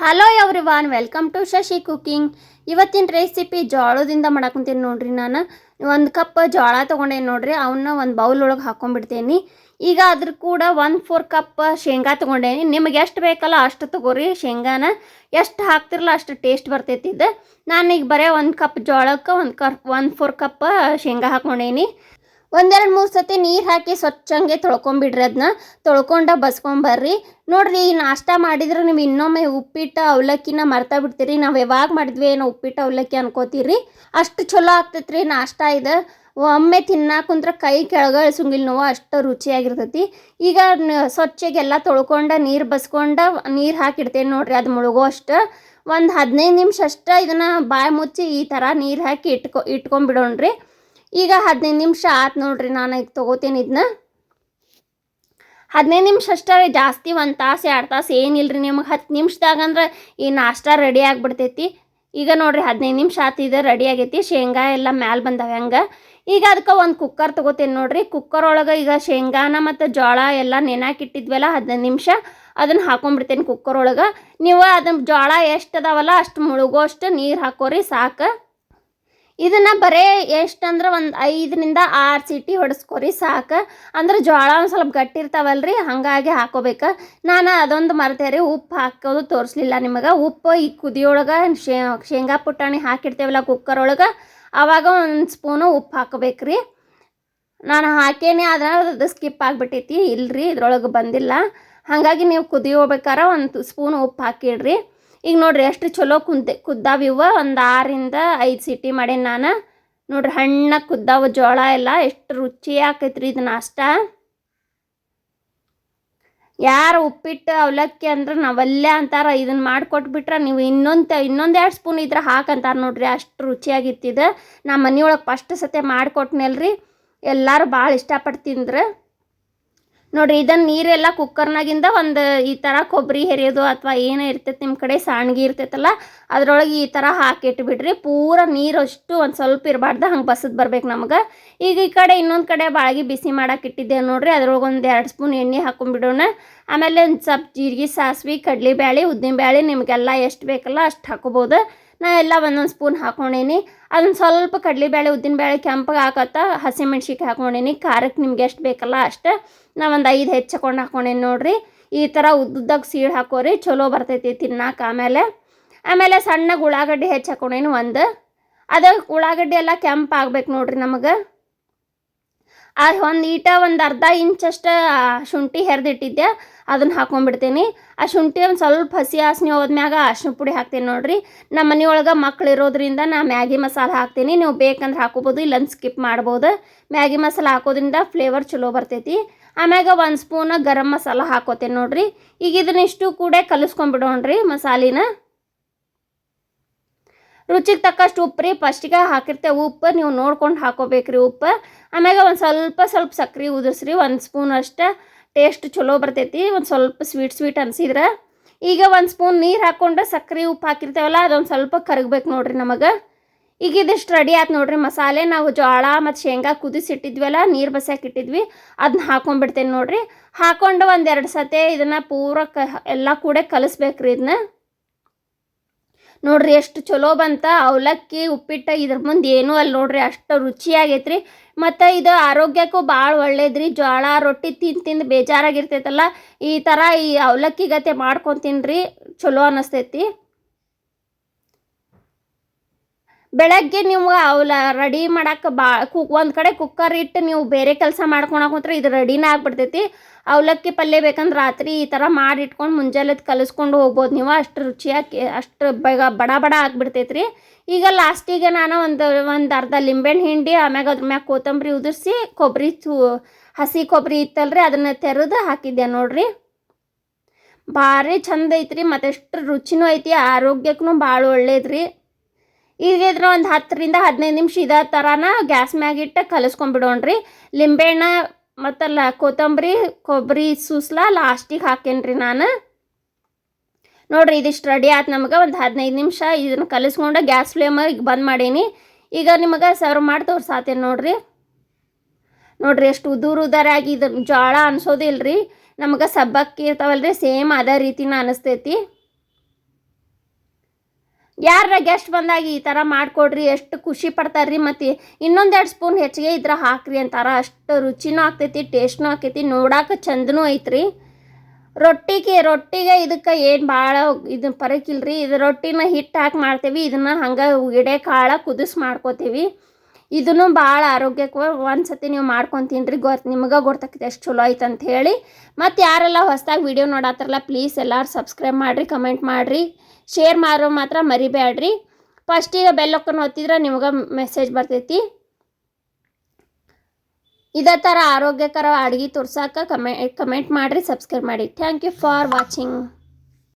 Hello every welcome to Shashi cooking ಇವತ್ತಿನ recipe ಜೋಳದಿಂದ ಮಾಡಕ್ಕಂತೀನಿ ನೋಡ್ರಿ ನಾನು. ಒಂದು ಕಪ್ ಜೋಳ ತೊಗೊಂಡೇನಿ ನೋಡ್ರಿ ಅವನ್ನ ಒಂದು ಬೌಲ್ ಒಳಗೆ ಹಾಕೊಂಡ್ಬಿಡ್ತೇನೆ ಈಗ ಅದ್ರ ಕೂಡ ಒನ್ ಫೋರ್ ಕಪ್ ಶೇಂಗಾ ತೊಗೊಂಡೇನಿ. ನಿಮಗೆ ಎಷ್ಟು ಬೇಕಲ್ಲ ಅಷ್ಟು ತಗೋರಿ ಶೇಂಗಾನ. ಎಷ್ಟು ಹಾಕ್ತಿರಲ್ಲ ಅಷ್ಟು ಟೇಸ್ಟ್ ಬರ್ತೈತಿ ಇದು. ಈಗ ಬರೀ ಒಂದು ಕಪ್ ಜೋಳಕ್ಕೆ ಒಂದು ಕಪ್ ಒನ್ ಫೋರ್ ಕಪ್ ಶೇಂಗಾ ಹಾಕೊಂಡೇನಿ. ಒಂದೆರಡು ಮೂರು ಸತಿ ನೀರು ಹಾಕಿ ಸ್ವಚ್ಛಂಗೆ ತೊಳ್ಕೊಂಬಿಡ್ರಿ ಅದನ್ನ ತೊಳ್ಕೊಂಡು ಬಸ್ಕೊಂಬರ್ರಿ ನೋಡ್ರಿ, ಈ ನಾಷ್ಟ ಮಾಡಿದ್ರೆ ನೀವು ಇನ್ನೊಮ್ಮೆ ಉಪ್ಪಿಟ್ಟು ಅವಲಕ್ಕಿನ ಮರ್ತಾ ಬಿಡ್ತೀರಿ. ನಾವು ಯಾವಾಗ ಮಾಡಿದ್ವಿ ಏನೋ ಉಪ್ಪಿಟ್ಟು ಅವಲಕ್ಕಿ ಅನ್ಕೋತೀರಿ. ಅಷ್ಟು ಚಲೋ ಆಗ್ತೈತ್ರಿ ನಾಷ್ಟ ಇದು. ಒಮ್ಮೆ ತಿನ್ನಾಕ ಕುಂತ್ರ ಕೈ ಕೆಳಗಳಿಸಂಗಿಲ್ಲ ನೋವು ಅಷ್ಟು ರುಚಿಯಾಗಿರ್ತೈತಿ. ಈಗ ಸ್ವಚ್ಛಗೆಲ್ಲ ತೊಳ್ಕೊಂಡು ನೀರು ಬಸ್ಕೊಂಡು ನೀರು ಹಾಕಿಡ್ತೇನೆ ನೋಡ್ರಿ ಅದು ಮುಳುಗೋ ಅಷ್ಟು. ಒಂದು ಹದಿನೈದು ನಿಮಿಷ ಅಷ್ಟೇ ಇದನ್ನು ಬಾಯಿ ಮುಚ್ಚಿ ಈ ಥರ ನೀರು ಹಾಕಿ ಇಟ್ಕೊ ಇಟ್ಕೊಂಡ್ಬಿಡೋಣ್ರಿ ಈಗ ಹದಿನೈದು ನಿಮಿಷ ಆತು ನೋಡ್ರಿ ನಾನು ಈಗ ತೊಗೋತೀನಿ ಇದನ್ನ ಹದಿನೈದು ನಿಮಿಷ ಅಷ್ಟೇ ಜಾಸ್ತಿ ಒಂದು ತಾಸು, ಎರಡು ತಾಸು ಏನಿಲ್ಲ ರೀ ನಿಮಗೆ. ಹತ್ತು ನಿಮಿಷದಾಗ ಅಂದ್ರೆ ಈ ನಾಷ್ಟ ರೆಡಿ ಆಗಿಬಿಡ್ತೈತಿ. ಈಗ ನೋಡ್ರಿ ಹದಿನೈದು ನಿಮಿಷ ಆತು ಇದು ರೆಡಿ ಆಗೈತಿ. ಶೇಂಗಾ ಎಲ್ಲ ಮ್ಯಾಲೆ ಬಂದಾವೆ ಹಂಗೆ? ಈಗ ಅದಕ್ಕೆ ಒಂದು ಕುಕ್ಕರ್ ತೊಗೋತೀನಿ ನೋಡ್ರಿ. ಕುಕ್ಕರ್ ಒಳಗೆ ಈಗ ಶೇಂಗಾನ ಮತ್ತು ಜೋಳ ಎಲ್ಲ ನೆನಾಕಿಟ್ಟಿದ್ವಲ್ಲ ಹದಿನೈದು ನಿಮಿಷ, ಅದನ್ನು ಹಾಕೊಂಡ್ಬಿಡ್ತೇನೆ ಕುಕ್ಕರ್ ಒಳಗೆ. ನೀವು ಅದನ್ನ ಜೋಳ ಎಷ್ಟು ಅದಾವಲ್ಲ ಅಷ್ಟು ಮುಳುಗೋ ಅಷ್ಟು ನೀರು ಹಾಕೋರಿ ಸಾಕು. ಇದನ್ನ ಬರೇ ಎಷ್ಟಂದ್ರೆ ಒಂದು ಐದರಿಂದ ಆರು ಸೀಟಿ ಹೊಡೆಸ್ಕೊರಿ ಸಾಕು. ಅಂದ್ರೆ ಜೋಳ ಒಂದು ಸ್ವಲ್ಪ ಗಟ್ಟಿ ಇರ್ತಾವಲ್ರಿ, ಹಾಗಾಗಿ ಹಾಕೋಬೇಕು. ನಾನು ಅದೊಂದು ಮರ್ತೇ ರೀ, ಉಪ್ಪು ಹಾಕೋದು ತೋರಿಸ್ಲಿಲ್ಲ ನಿಮಗೆ. ಉಪ್ಪು ಈ ಕುದಿಯೊಳಗೆ ಶೇಂಗಾ ಪುಟಾಣಿ ಹಾಕಿರ್ತೇವಲ್ಲ ಕುಕ್ಕರ್ ಒಳಗೆ ಆವಾಗ ಒಂದು ಸ್ಪೂನು ಉಪ್ಪು ಹಾಕೋಬೇಕ್ರಿ. ನಾನು ಹಾಕೇನೆ, ಆದ್ರೆ ಅದು ಸ್ಕಿಪ್ ಆಗಿಬಿಟ್ಟೈತಿ ಇಲ್ರಿ ಇದ್ರೊಳಗೆ ಬಂದಿಲ್ಲ. ಹಾಗಾಗಿ ನೀವು ಕುದಿಯೋಬೇಕಾರ ಒಂದು ಸ್ಪೂನ್ ಉಪ್ಪು ಹಾಕಿಡ್ರಿ. ಈಗ ನೋಡ್ರಿ ಎಷ್ಟು ಚಲೋ ಕುಂತೆ ಕುದ್ದಾವ ಇವ. ಒಂದು ಆರಿಂದ ಐದು ಸಿಟಿ ಮಾಡೇನಿ ನಾನು. ನೋಡ್ರಿ ಹಣ್ಣಾಗಿ ಕುದ್ದಾವ ಜೋಳ ಎಲ್ಲ ಎಷ್ಟು ರುಚಿ ಆಕೈತ್ರಿ ಇದು ನಾಷ್ಟ. ಯಾರು ಉಪ್ಪಿಟ್ಟು ಅವಲಕ್ಕಿ ಅಂದ್ರೆ ನಾವಲ್ಲೇ ಅಂತಾರ ಇದನ್ನ ಮಾಡಿಕೊಟ್ಬಿಟ್ರೆ ನೀವು ಇನ್ನೊಂದು ಇನ್ನೊಂದು ಎರಡು ಸ್ಪೂನ್ ಇದ್ರೆ ಹಾಕಂತಾರೆ ನೋಡ್ರಿ ಅಷ್ಟು ರುಚಿಯಾಗಿತ್ತಿದೆ ನಮ್ಮ ಮನೆಯೊಳಗೆ ಫಸ್ಟ್ ಸತೆ ಮಾಡಿಕೊಟ್ನಲ್ರಿ. ಎಲ್ಲರೂ ಭಾಳ ಇಷ್ಟಪಟ್ಟು ತಿಂದ್ರೆ. ನೋಡ್ರಿ ಇದನ್ನು ನೀರೆಲ್ಲ ಕುಕ್ಕರ್ನಾಗಿಂದ ಒಂದು ಈ ಥರ ಕೊಬ್ಬರಿ ಹೆರಿಯೋದು ಅಥವಾ ಏನೇ ಇರ್ತೈತೆ ನಿಮ್ಮ ಕಡೆ ಸಾಣ್ಗಿ ಇರ್ತೈತಲ್ಲ, ಅದರೊಳಗೆ ಈ ಥರ ಹಾಕಿಟ್ಬಿಡ್ರಿ. ಪೂರ ನೀರು ಅಷ್ಟು ಒಂದು ಸ್ವಲ್ಪ ಇರಬಾರ್ದು, ಹಂಗೆ ಬಸದ್ ಬರ್ಬೇಕು ನಮ್ಗೆ. ಈಗ ಈ ಕಡೆ ಇನ್ನೊಂದು ಕಡೆ ಬಾಳಿಗೆ ಬಿಸಿ ಮಾಡಕ್ಕೆ ಇಟ್ಟಿದ್ದೆ ನೋಡ್ರಿ, ಅದ್ರೊಳಗೆ ಒಂದು ಎರಡು ಸ್ಪೂನ್ ಎಣ್ಣೆ ಹಾಕೊಂಡ್ಬಿಡೋಣ ಆಮೇಲೆ ಒಂದು ಸ್ವಲ್ಪ ಜೀರಿಗೆ, ಸಾಸ್ವೆ ಉದ್ದಿನ ಉದ್ದಿನಬೇಳೆ ನಿಮಗೆಲ್ಲ ಎಷ್ಟು ಬೇಕಲ್ಲ ಅಷ್ಟು ಹಾಕೋಬೋದು. ನಾ ಎಲ್ಲ ಒಂದೊಂದು ಸ್ಪೂನ್ ಹಾಕ್ಕೊಂಡೀನಿ ಅದನ್ನು ಸ್ವಲ್ಪ ಕಡಲೆಬೇಳೆ ಉದ್ದಿನಬೇಳೆ ಕೆಂಪಗೆ ಹಾಕತ್ತ ಹಸಿಮೆಣ್ಸಿಕಾಯಿ ಹಾಕ್ಕೊಂಡೀನಿ ಖಾರಕ್ಕೆ ನಿಮ್ಗೆ ಎಷ್ಟು ಬೇಕಲ್ಲ ಅಷ್ಟು. ನಾ ಒಂದು ಐದು ಹೆಚ್ಚಕೊಂಡು ಹಾಕೊಂಡೀನಿ ನೋಡಿರಿ. ಈ ಥರ ಉದ್ದುದ್ದಾಗ ಸೀಳು ಹಾಕೋರಿ, ಚಲೋ ಬರ್ತೈತಿ ತಿನ್ನಕ್ಕೆ ಆಮೇಲೆ. ಆಮೇಲೆ ಸಣ್ಣಗೆ ಉಳ್ಳಾಗಡ್ಡಿ ಹೆಚ್ಚು ಹಾಕ್ಕೊಂಡೇನು ಒಂದು. ಅದು ಉಳ್ಳಾಗಡ್ಡಿ ಎಲ್ಲ ಕೆಂಪು ಆಗ್ಬೇಕು ನೋಡ್ರಿ ನಮಗೆ. ಆ ಒಂದು ಈಟ ಒಂದು ಅರ್ಧ ಇಂಚಷ್ಟು ಶುಂಠಿ ಹೆರ್ದಿಟ್ಟಿದ್ದೆ ಅದನ್ನು ಹಾಕೊಂಡ್ಬಿಡ್ತೀನಿ. ಆ ಶುಂಠಿ ಒಂದು ಸ್ವಲ್ಪ ಹಸಿ ವಾಸನೆ ಹೋದ್ಮ್ಯಾಗ ಅರ್ಶಿನ ಪುಡಿ ಹಾಕ್ತೀನಿ ನೋಡ್ರಿ. ನಮ್ಮ ಮನೆಯೊಳಗೆ ಮಕ್ಳು ಇರೋದ್ರಿಂದ ನಾ ಮ್ಯಾಗಿ ಮಸಾಲೆ ಹಾಕ್ತೀನಿ. ನೀವು ಬೇಕಂದ್ರೆ ಹಾಕೋಬೋದು ಇಲ್ಲೊಂದು ಸ್ಕಿಪ್ ಮಾಡ್ಬೋದು. ಮ್ಯಾಗಿ ಮಸಾಲೆ ಹಾಕೋದ್ರಿಂದ ಫ್ಲೇವರ್ ಚಲೋ ಬರ್ತೈತಿ. ಆಮ್ಯಾಗ ಒಂದು ಸ್ಪೂನ್ ಗರಂ ಮಸಾಲ ಹಾಕೋತೇನೆ ನೋಡ್ರಿ. ಈಗ ಇದನ್ನಿಷ್ಟು ಕೂಡ ಕಲಿಸ್ಕೊಂಡ್ಬಿಡೋಣ್ರಿ ಮಸಾಲಿನ. ರುಚಿಗೆ ತಕ್ಕಷ್ಟು ಉಪ್ಪು ರೀ ಫಸ್ಟಿಗೆ ಹಾಕಿರ್ತೇವೆ ಉಪ್ಪು, ನೀವು ನೋಡ್ಕೊಂಡು ಹಾಕೋಬೇಕ್ರಿ ಉಪ್ಪು. ಆಮ್ಯಾಗ ಒಂದು ಸ್ವಲ್ಪ ಸ್ವಲ್ಪ ಸಕ್ರೆ ಉದುರಿಸ್ರಿ, ಒಂದು ಸ್ಪೂನ್ ಅಷ್ಟೇ ಟೇಸ್ಟ್ ಚಲೋ ಬರ್ತೈತಿ, ಒಂದು ಸ್ವಲ್ಪ ಸ್ವೀಟ್ ಸ್ವೀಟ್ ಅನ್ಸಿದ್ರೆ. ಈಗ ಒಂದು ಸ್ಪೂನ್ ನೀರು ಹಾಕ್ಕೊಂಡು ಸಕ್ರೆ ಉಪ್ಪು ಹಾಕಿರ್ತೇವಲ್ಲ, ಅದೊಂದು ಸ್ವಲ್ಪ ಕರಗಬೇಕು ನೋಡ್ರಿ ನಮಗೆ. ಈಗ ಇದಿಷ್ಟು ರೆಡಿ ಆಯ್ತು ನೋಡ್ರಿ, ಮಸಾಲೆ ನಾವು ಜೋಳ ಮತ್ತು ಶೇಂಗಾ ಕುದಿಸಿಟ್ಟಿದ್ವಲ್ಲ ನೀರು ಬಸ್ಯಾಕೆ ಇಟ್ಟಿದ್ವಿ ಅದನ್ನ ಹಾಕೊಂಡ್ಬಿಡ್ತೇನೆ ನೋಡ್ರಿ. ಹಾಕೊಂಡು ಒಂದೆರಡು ಸತೆ ಇದನ್ನು ಪೂರ ಕ, ಎಲ್ಲ ಕೂಡ ಕಲಿಸ್ಬೇಕ್ರಿ ಇದನ್ನ ನೋಡ್ರಿ ಎಷ್ಟು ಚಲೋ ಬಂತ. ಅವಲಕ್ಕಿ, ಉಪ್ಪಿಟ್ಟು ಇದ್ರ ಮುಂದೆ ಏನೂ ಅಲ್ಲ ನೋಡ್ರಿ ಅಷ್ಟು ರುಚಿಯಾಗೈತ್ರಿ. ಮತ್ತು ಇದು ಆರೋಗ್ಯಕ್ಕೂ ಭಾಳ ಒಳ್ಳೇದ್ರಿ. ಜೋಳ ರೊಟ್ಟಿ ತಿಂದು ತಿಂದು ಬೇಜಾರಾಗಿರ್ತೈತಲ್ಲ. ಈ ಥರ ಈ ಅವಲಕ್ಕಿ ಗತೆ ಮಾಡ್ಕೊಂಡು ರೀ ಚಲೋ ಅನ್ನಿಸ್ತೈತಿ ಬೆಳಗ್ಗೆ ನೀವು ಅವಲ ರೆಡಿ ಮಾಡಕ್ಕೆ ಬಾ ಕುಕ್ ಒಂದು ಕಡೆ ಕುಕ್ಕರ್ ಇಟ್ಟು ನೀವು ಬೇರೆ ಕೆಲಸ ಮಾಡ್ಕೊಳಕ್ಕೆ ಹೋದ್ರೆ ಇದು ರೆಡಿನೇ ಆಗ್ಬಿಡ್ತೈತಿ. ಅವಲಕ್ಕಿ ಪಲ್ಯ ಬೇಕಂದ್ರೆ ರಾತ್ರಿ ಈ ಥರ ಮಾಡಿ ಇಟ್ಕೊಂಡು ಮುಂಜಾನೆ ಕಲಿಸ್ಕೊಂಡು ಹೋಗ್ಬೋದು ನೀವು. ಅಷ್ಟು ರುಚಿಯಾಗಿ, ಅಷ್ಟು ಬೇಗ ಬಡ ಬಡ ಆಗಿಬಿಡ್ತೈತೆ ರೀ ಈಗ ಲಾಸ್ಟಿಗೆ ನಾನು ಒಂದು ಒಂದು ಅರ್ಧ ಲಿಂಬೆಹಣ್ಣು ಹಿಂಡಿ, ಆಮ್ಯಾಗ ಅದ್ರ ಮ್ಯಾಗ ಕೊತ್ತಂಬರಿ ಉದುರ್ಸಿ ಕೊಬ್ಬರಿ ಚೂ, ಹಸಿ ಕೊಬ್ಬರಿ ಇತ್ತಲ್ರಿ ಅದನ್ನು ತೆರೆದು ಹಾಕಿದ್ದೆ ನೋಡ್ರಿ. ಭಾರಿ ಚಂದ ಐತ್ರಿ ಮತ್ತೆಷ್ಟು ರುಚಿನೂ ಐತಿ ಆರೋಗ್ಯಕ್ಕೂ ಭಾಳ ಒಳ್ಳೇದ್ರಿ. ಇದ್ರ ಒಂದು ಹತ್ತರಿಂದ ಹದಿನೈದು ನಿಮಿಷ ಇದೇ ಥರನ ಗ್ಯಾಸ್ ಮ್ಯಾಗಿಟ್ಟು ಕಲಿಸ್ಕೊಂಡ್ಬಿಡೋಣ್ರಿ. ಲಿಂಬೆಹಣ್ಣ ಮತ್ತಲ್ಲ ಕೊತ್ತಂಬರಿ, ಕೊಬ್ಬರಿ ಸೂಸ್ಲ ಲಾಸ್ಟಿಗೆ ಹಾಕೇನ್ರಿ ನಾನು. ನೋಡ್ರಿ ಇದಿಷ್ಟು ರೆಡಿ ಆಯ್ತು ನಮಗೆ, ಒಂದು ಹದಿನೈದು ನಿಮಿಷ ಇದನ್ನು ಕಲಿಸ್ಕೊಂಡು ಗ್ಯಾಸ್ ಫ್ಲೇಮ್ ಈಗ ಬಂದ್ ಮಾಡೀನಿ. ಈಗ ನಿಮಗೆ ಸರ್ವ್ ಮಾಡಿ ತೋರ್ಸಾತೇನೆ ನೋಡ್ರಿ. ನೋಡ್ರಿ ಎಷ್ಟು ಉದುರು ಉದಾರಾಗಿ ಇದನ್ನು ಜೋಳ ಅನ್ಸೋದಿಲ್ರಿ. ನಮಗೆ ಸಬ್ಬಕ್ಕಿ ಇರ್ತಾವಲ್ರಿ, ಸೇಮ್ ಅದೇ ರೀತಿನ ಅನಿಸ್ತೈತಿ. ಯಾರ ಗೆಸ್ಟ್ ಬಂದಾಗ ಈ ಥರ ಮಾಡಿಕೊಡ್ರಿ, ಎಷ್ಟು ಖುಷಿ ಪಡ್ತಾರ್ರಿ ಮತ್ತು ಇನ್ನೊಂದೆರಡು ಸ್ಪೂನ್ ಹೆಚ್ಚಿಗೆ ಇದ್ರ ಹಾಕ್ರಿ ಅಂತಾರ. ಅಷ್ಟು ರುಚಿನೂ ಆಗ್ತೈತಿ ಟೇಸ್ಟ್ನೂ ಆಕೈತಿ ನೋಡಾಕ ಚಂದನೂ ಐತ್ರಿ. ರೊಟ್ಟಿಗೆ ರೊಟ್ಟಿಗೆ ಇದಕ್ಕೆ ಏನು ಭಾಳ ಇದು ಪರಕಿಲ್ರಿ. ಇದು ರೊಟ್ಟಿನ ಹಿಟ್ಟು ಹಾಕಿ ಮಾಡ್ತೇವೆ, ಇದನ್ನು ಹಂಗೆ ಎಡೆ ಕಾಳ ಕುದಿಸಿ ಮಾಡ್ಕೋತೀವಿ. ಇದನ್ನು ಭಾಳ ಆರೋಗ್ಯಕ್ಕೆ ಒಂದು ಸತಿ ನೀವು ಮಾಡ್ಕೊಂಡು ತಿನ್ರಿ ಗೊತ್ತು ನಿಮಗೆ ಗೊತ್ತಾಗ್ತದೆ ಎಷ್ಟು ಚಲೋ ಆಯ್ತು ಅಂತ ಹೇಳಿ. ಮತ್ತು ಯಾರೆಲ್ಲ ಹೊಸದಾಗಿ ವಿಡಿಯೋ ನೋಡತ್ತಾರಲ್ಲ ಪ್ಲೀಸ್ ಎಲ್ಲರೂ ಸಬ್ಸ್ಕ್ರೈಬ್ ಮಾಡಿರಿ ಕಮೆಂಟ್ ಮಾಡಿರಿ. ಶೇರ್ ಮಾಡೋ ಮಾತ್ರ ಮರಿಬೇಡ್ರಿ ಫಸ್ಟಿಗೆ ಬೆಲ್ಲಕ್ಕನ್ನು ಒತ್ತಿದ್ರೆ ನಿಮ್ಗೆ ಮೆಸೇಜ್ ಬರ್ತೈತಿ. ಇದೇ ಥರ ಆರೋಗ್ಯಕರ ಅಡುಗೆ ತೋರ್ಸಕ್ಕೆ ಕಮೆ ಕಮೆಂಟ್ ಮಾಡಿರಿ ಸಬ್ಸ್ಕ್ರೈಬ್ ಮಾಡಿ. Thank you for watching